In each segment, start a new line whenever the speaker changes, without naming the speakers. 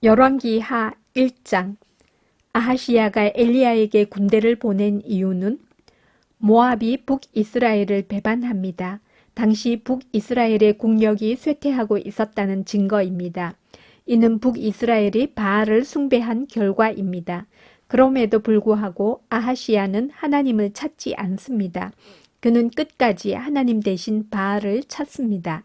열왕기하 1장 아하시야가 엘리야에게 군대를 보낸 이유는 모압이 북이스라엘을 배반합니다. 당시 북이스라엘의 국력이 쇠퇴하고 있었다는 증거입니다. 이는 북이스라엘이 바알을 숭배한 결과입니다. 그럼에도 불구하고 아하시야는 하나님을 찾지 않습니다. 그는 끝까지 하나님 대신 바알을 찾습니다.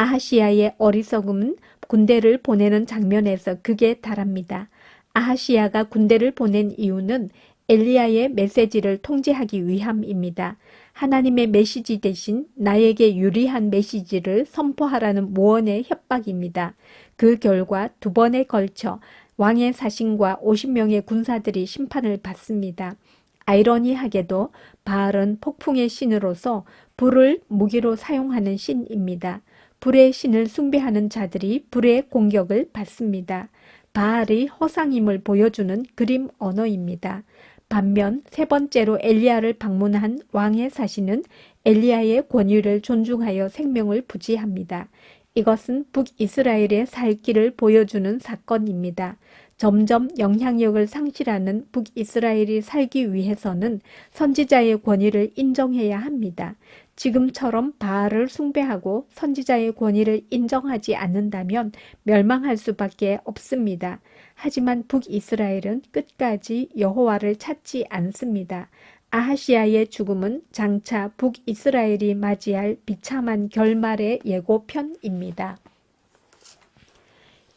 아하시야의 어리석음은 군대를 보내는 장면에서 극에 달합니다. 아하시야가 군대를 보낸 이유는 엘리야의 메시지를 통제하기 위함입니다. 하나님의 메시지 대신 나에게 유리한 메시지를 선포하라는 모원의 협박입니다. 그 결과 두 번에 걸쳐 왕의 사신과 50명의 군사들이 심판을 받습니다. 아이러니하게도 바알은 폭풍의 신으로서 불을 무기로 사용하는 신입니다. 불의 신을 숭배하는 자들이 불의 공격을 받습니다. 바알이 허상임을 보여주는 그림 언어입니다. 반면 세 번째로 엘리야를 방문한 왕의 사신은 엘리야의 권위를 존중하여 생명을 부지합니다. 이것은 북이스라엘의 살 길을 보여주는 사건입니다. 점점 영향력을 상실하는 북이스라엘이 살기 위해서는 선지자의 권위를 인정해야 합니다. 지금처럼 바알을 숭배하고 선지자의 권위를 인정하지 않는다면 멸망할 수밖에 없습니다. 하지만 북이스라엘은 끝까지 여호와를 찾지 않습니다. 아하시아의 죽음은 장차 북이스라엘이 맞이할 비참한 결말의 예고편입니다.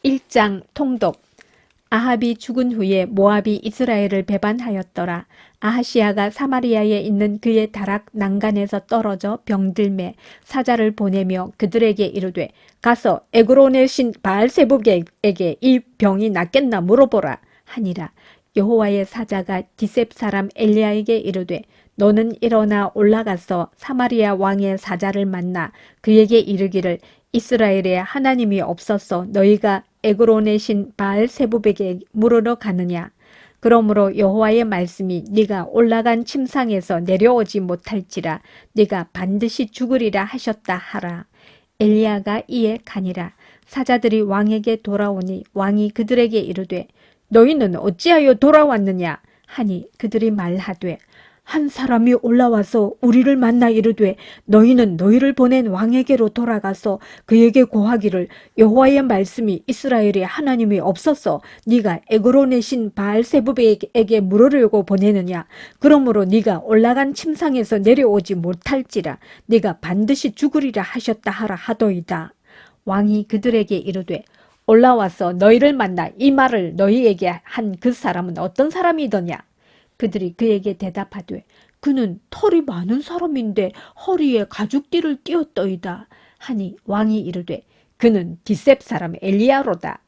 1장 통독 아합이 죽은 후에 모압이 이스라엘을 배반하였더라. 아하시아가 사마리아에 있는 그의 다락 난간에서 떨어져 병들매 사자를 보내며 그들에게 이르되 가서 에그론의 신 바알세북에게 이 병이 낫겠나 물어보라 하니라. 여호와의 사자가 디셉 사람 엘리야에게 이르되 너는 일어나 올라가서 사마리아 왕의 사자를 만나 그에게 이르기를 이스라엘에 하나님이 없어서 너희가 에그론의 신 바알 세부백에 물으러 가느냐? 그러므로 여호와의 말씀이 네가 올라간 침상에서 내려오지 못할지라 네가 반드시 죽으리라 하셨다 하라. 엘리야가 이에 가니라. 사자들이 왕에게 돌아오니 왕이 그들에게 이르되 너희는 어찌하여 돌아왔느냐? 하니 그들이 말하되 한 사람이 올라와서 우리를 만나 이르되 너희는 너희를 보낸 왕에게로 돌아가서 그에게 고하기를 여호와의 말씀이 이스라엘에 하나님이 없어서 네가 에그론의 신 바알세부베에게 물으려고 보내느냐? 그러므로 네가 올라간 침상에서 내려오지 못할지라 네가 반드시 죽으리라 하셨다 하라 하더이다. 왕이 그들에게 이르되 올라와서 너희를 만나 이 말을 너희에게 한 그 사람은 어떤 사람이더냐 그들이 그에게 대답하되 그는 털이 많은 사람인데 허리에 가죽띠를 띄었더이다. 하니 왕이 이르되 그는 디셉 사람 엘리야로다.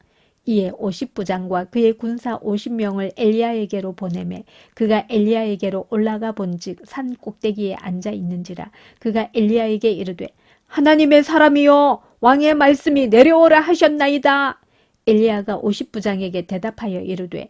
이에 50부장과 그의 군사 50명을 엘리야에게로 보내매 그가 엘리야에게로 올라가 본즉 산 꼭대기에 앉아 있는지라 그가 엘리야에게 이르되 하나님의 사람이여 왕의 말씀이 내려오라 하셨나이다. 엘리야가 50부장에게 대답하여 이르되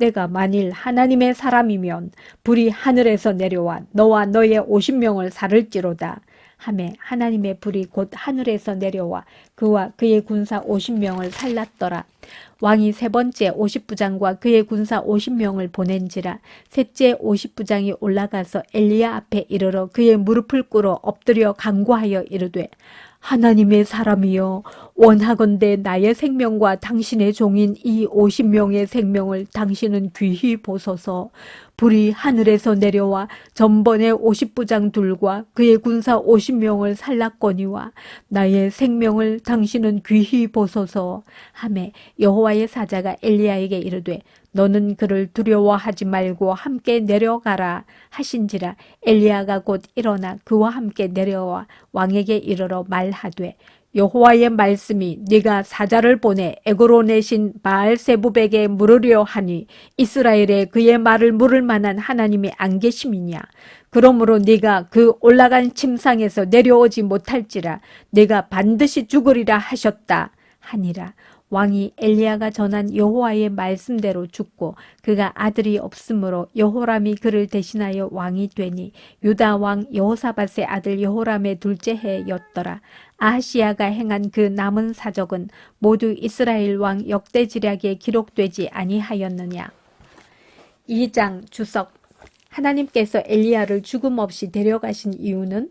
내가 만일 하나님의 사람이면 불이 하늘에서 내려와 너와 너의 오십 명을 살을지로다. 함에 하나님의 불이 곧 하늘에서 내려와 그와 그의 군사 오십 명을 살랐더라. 왕이 세 번째 오십 부장과 그의 군사 오십 명을 보낸지라 셋째 오십 부장이 올라가서 엘리야 앞에 이르러 그의 무릎을 꿇어 엎드려 간구하여 이르되 하나님의 사람이여 원하건대 나의 생명과 당신의 종인 이 50명의 생명을 당신은 귀히 보소서. 불이 하늘에서 내려와 전번의 50부장 둘과 그의 군사 50명을 살랐거니와 나의 생명을 당신은 귀히 보소서. 하매 여호와의 사자가 엘리야에게 이르되 너는 그를 두려워하지 말고 함께 내려가라 하신지라 엘리야가 곧 일어나 그와 함께 내려와 왕에게 이르러 말하되 여호와의 말씀이 네가 사자를 보내 에고로 내신 바알세부백에 물으려 하니 이스라엘에 그의 말을 물을 만한 하나님이 안 계심이냐? 그러므로 네가 그 올라간 침상에서 내려오지 못할지라 네가 반드시 죽으리라 하셨다 하니라 왕이 엘리야가 전한 여호와의 말씀대로 죽고 그가 아들이 없으므로 여호람이 그를 대신하여 왕이 되니 유다 왕 여호사밧의 아들 여호람의 둘째 해였더라. 아하시야가 행한 그 남은 사적은 모두 이스라엘 왕 역대지략에 기록되지 아니하였느냐. 2장 주석 하나님께서 엘리야를 죽음 없이 데려가신 이유는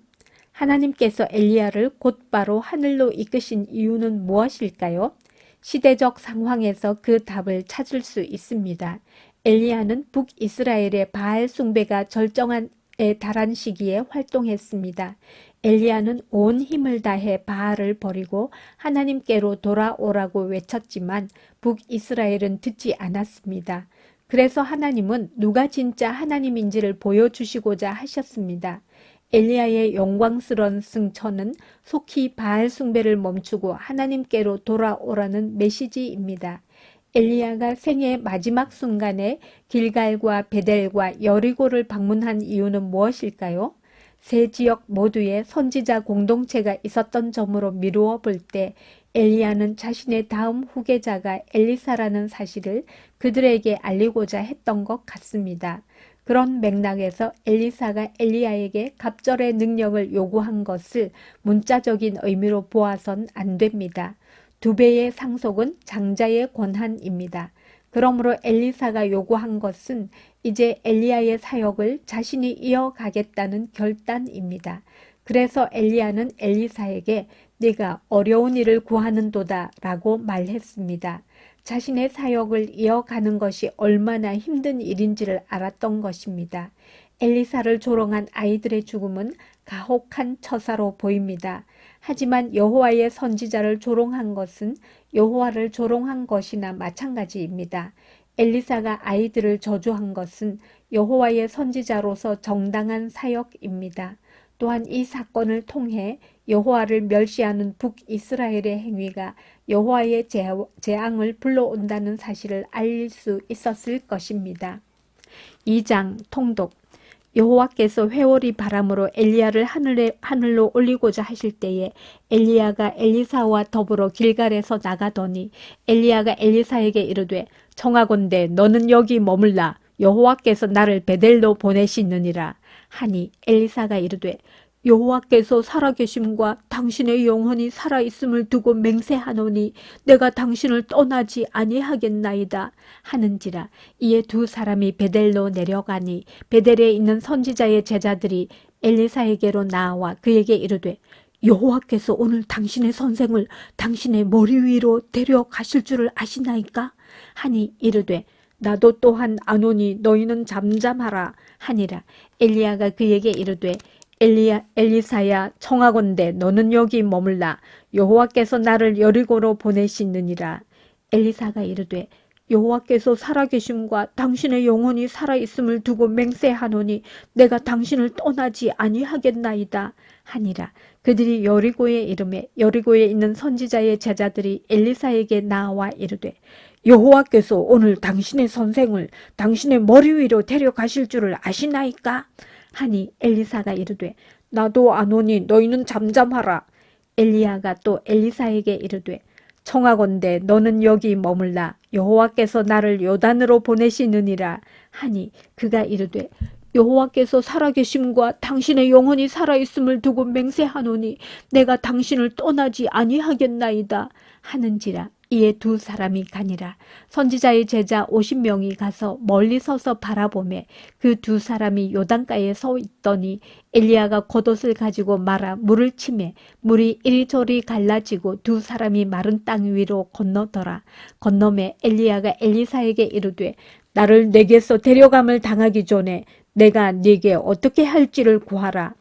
하나님께서 엘리야를 곧바로 하늘로 이끄신 이유는 무엇일까요? 시대적 상황에서 그 답을 찾을 수 있습니다. 엘리야는 북이스라엘의 바알 숭배가 절정한 에 달한 시기에 활동했습니다. 엘리야는 온 힘을 다해 바알을 버리고 하나님께로 돌아오라고 외쳤지만 북이스라엘은 듣지 않았습니다. 그래서 하나님은 누가 진짜 하나님인지를 보여주시고자 하셨습니다. 엘리야의 영광스러운 승천은 속히 바알 숭배를 멈추고 하나님께로 돌아오라는 메시지입니다. 엘리야가 생의 마지막 순간에 길갈과 베델과 여리고를 방문한 이유는 무엇일까요? 세 지역 모두에 선지자 공동체가 있었던 점으로 미루어 볼 때 엘리야는 자신의 다음 후계자가 엘리사라는 사실을 그들에게 알리고자 했던 것 같습니다. 그런 맥락에서 엘리사가 엘리야에게 갑절의 능력을 요구한 것을 문자적인 의미로 보아선 안 됩니다. 두 배의 상속은 장자의 권한입니다. 그러므로 엘리사가 요구한 것은 이제 엘리야의 사역을 자신이 이어가겠다는 결단입니다. 그래서 엘리야는 엘리사에게 네가 어려운 일을 구하는도다 라고 말했습니다. 자신의 사역을 이어가는 것이 얼마나 힘든 일인지를 알았던 것입니다. 엘리사를 조롱한 아이들의 죽음은 가혹한 처사로 보입니다. 하지만 여호와의 선지자를 조롱한 것은 여호와를 조롱한 것이나 마찬가지입니다. 엘리사가 아이들을 저주한 것은 여호와의 선지자로서 정당한 사역입니다. 또한 이 사건을 통해 여호와를 멸시하는 북이스라엘의 행위가 여호와의 재앙을 불러온다는 사실을 알릴 수 있었을 것입니다. 2장 통독. 여호와께서 회오리 바람으로 엘리야를 하늘에, 하늘로 올리고자 하실 때에 엘리야가 엘리사와 더불어 길갈에서 나가더니 엘리야가 엘리사에게 이르되 청하건대 너는 여기 머물라. 여호와께서 나를 베델로 보내시느니라 하니 엘리사가 이르되 여호와께서 살아계심과 당신의 영혼이 살아있음을 두고 맹세하노니 내가 당신을 떠나지 아니하겠나이다 하는지라. 이에 두 사람이 베델로 내려가니 베델에 있는 선지자의 제자들이 엘리사에게로 나와 그에게 이르되 여호와께서 오늘 당신의 선생을 당신의 머리 위로 데려가실 줄을 아시나이까? 하니 이르되 나도 또한 아노니 너희는 잠잠하라 하니라. 엘리야가 그에게 이르되 엘리야 엘리사야 청하건대 너는 여기 머물라. 여호와께서 나를 여리고로 보내시느니라. 엘리사가 이르되 여호와께서 살아계심과 당신의 영혼이 살아있음을 두고 맹세하노니 내가 당신을 떠나지 아니하겠나이다 하니라. 그들이 여리고에 이름에 여리고에 있는 선지자의 제자들이 엘리사에게 나와 이르되 여호와께서 오늘 당신의 선생을 당신의 머리 위로 데려가실 줄을 아시나이까? 하니 엘리사가 이르되 나도 아노니 너희는 잠잠하라. 엘리야가 또 엘리사에게 이르되 청하건대 너는 여기 머물라. 여호와께서 나를 요단으로 보내시느니라. 하니 그가 이르되 여호와께서 살아계심과 당신의 영혼이 살아있음을 두고 맹세하노니 내가 당신을 떠나지 아니하겠나이다. 하는지라 이에 두 사람이 가니라. 선지자의 제자 50명이 가서 멀리 서서 바라보매 그 두 사람이 요단가에 서 있더니 엘리야가 겉옷을 가지고 말아 물을 치매 물이 이리저리 갈라지고 두 사람이 마른 땅 위로 건너더라. 건너매 엘리야가 엘리사에게 이르되 나를 내게서 데려감을 당하기 전에 내가 네게 어떻게 할지를 구하라.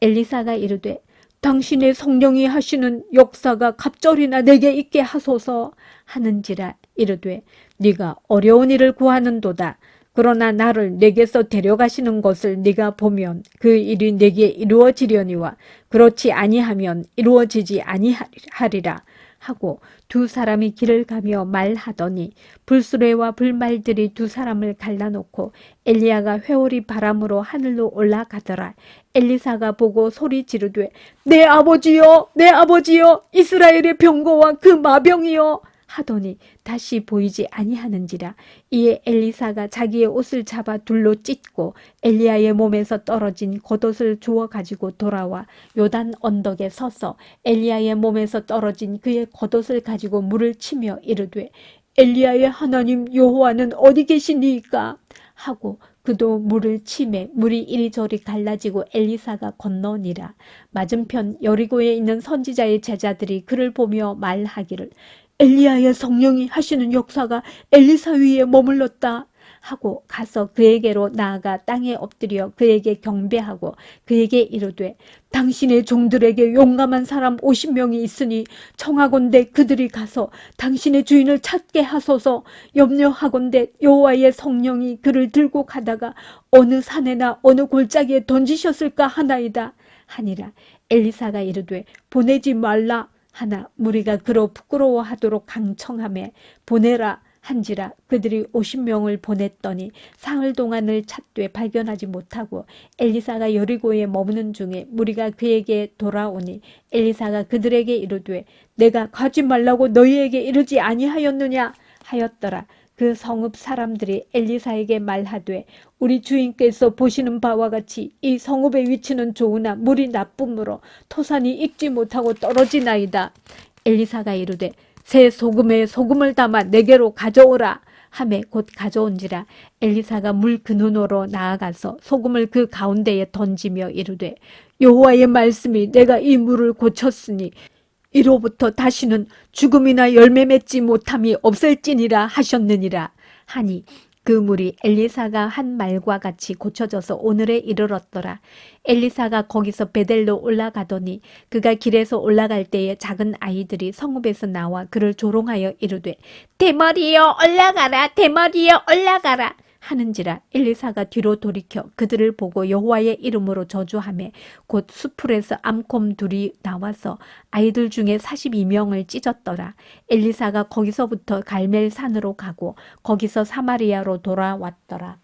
엘리사가 이르되 당신의 성령이 하시는 역사가 갑절이나 내게 있게 하소서 하는지라 이르되 네가 어려운 일을 구하는도다. 그러나 나를 내게서 데려가시는 것을 네가 보면 그 일이 내게 이루어지려니와 그렇지 아니하면 이루어지지 아니하리라 하고 두 사람이 길을 가며 말하더니 불수레와 불말들이 두 사람을 갈라놓고 엘리야가 회오리 바람으로 하늘로 올라가더라. 엘리사가 보고 소리 지르되 내 아버지여 내 아버지여 이스라엘의 병거와 그 마병이여 하더니 다시 보이지 아니하는지라 이에 엘리사가 자기의 옷을 잡아 둘로 찢고 엘리야의 몸에서 떨어진 겉옷을 주워 가지고 돌아와 요단 언덕에 서서 엘리야의 몸에서 떨어진 그의 겉옷을 가지고 물을 치며 이르되 엘리야의 하나님 여호와는 어디 계시니까? 하고 그도 물을 치매 물이 이리저리 갈라지고 엘리사가 건너니라. 맞은편 여리고에 있는 선지자의 제자들이 그를 보며 말하기를 엘리야의 성령이 하시는 역사가 엘리사 위에 머물렀다 하고 가서 그에게로 나아가 땅에 엎드려 그에게 경배하고 그에게 이르되 당신의 종들에게 용감한 사람 50명이 있으니 청하건대 그들이 가서 당신의 주인을 찾게 하소서. 염려하건대 여호와의 성령이 그를 들고 가다가 어느 산에나 어느 골짜기에 던지셨을까 하나이다 하니라. 엘리사가 이르되 보내지 말라 하나 무리가 그로 부끄러워하도록 강청함에 보내라 한지라 그들이 50명을 보냈더니 사흘 동안을 찾되 발견하지 못하고 엘리사가 여리고에 머무는 중에 무리가 그에게 돌아오니 엘리사가 그들에게 이르되 내가 가지 말라고 너희에게 이르지 아니하였느냐? 하였더라 그 성읍 사람들이 엘리사에게 말하되 우리 주인께서 보시는 바와 같이 이 성읍의 위치는 좋으나 물이 나쁨으로 토산이 익지 못하고 떨어지나이다. 엘리사가 이르되 새 소금에 소금을 담아 내게로 가져오라. 함에 곧 가져온지라 엘리사가 물 근원으로 나아가서 소금을 그 가운데에 던지며 이르되 여호와의 말씀이 내가 이 물을 고쳤으니 이로부터 다시는 죽음이나 열매 맺지 못함이 없을지니라 하셨느니라 하니 그 물이 엘리사가 한 말과 같이 고쳐져서 오늘에 이르렀더라. 엘리사가 거기서 베델로 올라가더니 그가 길에서 올라갈 때에 작은 아이들이 성읍에서 나와 그를 조롱하여 이르되 대머리여 올라가라 대머리여 올라가라 하는지라 엘리사가 뒤로 돌이켜 그들을 보고 여호와의 이름으로 저주하며 곧 수풀에서 암콤 둘이 나와서 아이들 중에 42명을 찢었더라. 엘리사가 거기서부터 갈멜 산으로 가고 거기서 사마리아로 돌아왔더라.